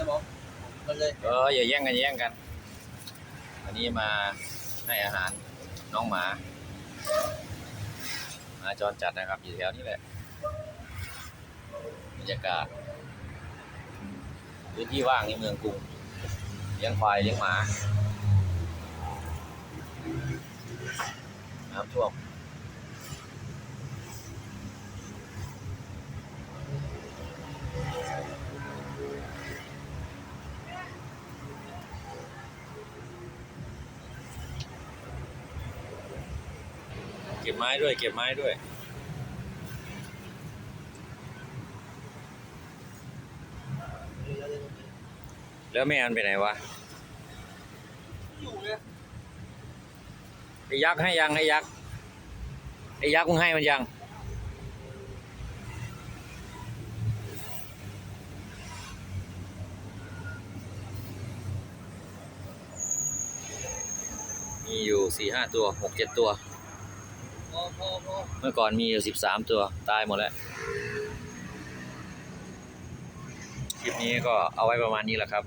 นะบอกมันเลยเอออย่าแย่งกันอย่าแย่งกัน อันนี้มาให้อาหารน้องหมาหมาจรจัดนะครับ อยู่แถวนี้แหละบรรยากาศพื้นที่ว่างในเมืองกรุงเลี้ยงควายเลี้ยงหมาน้ำท่วม เก็บไม้ด้วย เก็บไม้ด้วย แล้วแม่อันไปไหนวะอยู่เนี่ยไอ้ยักษ์ให้ยังไอ้ยักษ์ไอ้ยักษ์มึงให้มันยังมีอยู่สี่ห้าตัวหกเจ็ดตัวพอพอพอ เมื่อก่อนมีอยู่สิบสามตัวตายหมดแล้ว คลิปนี้ก็เอาไว้ประมาณนี้แหละครับ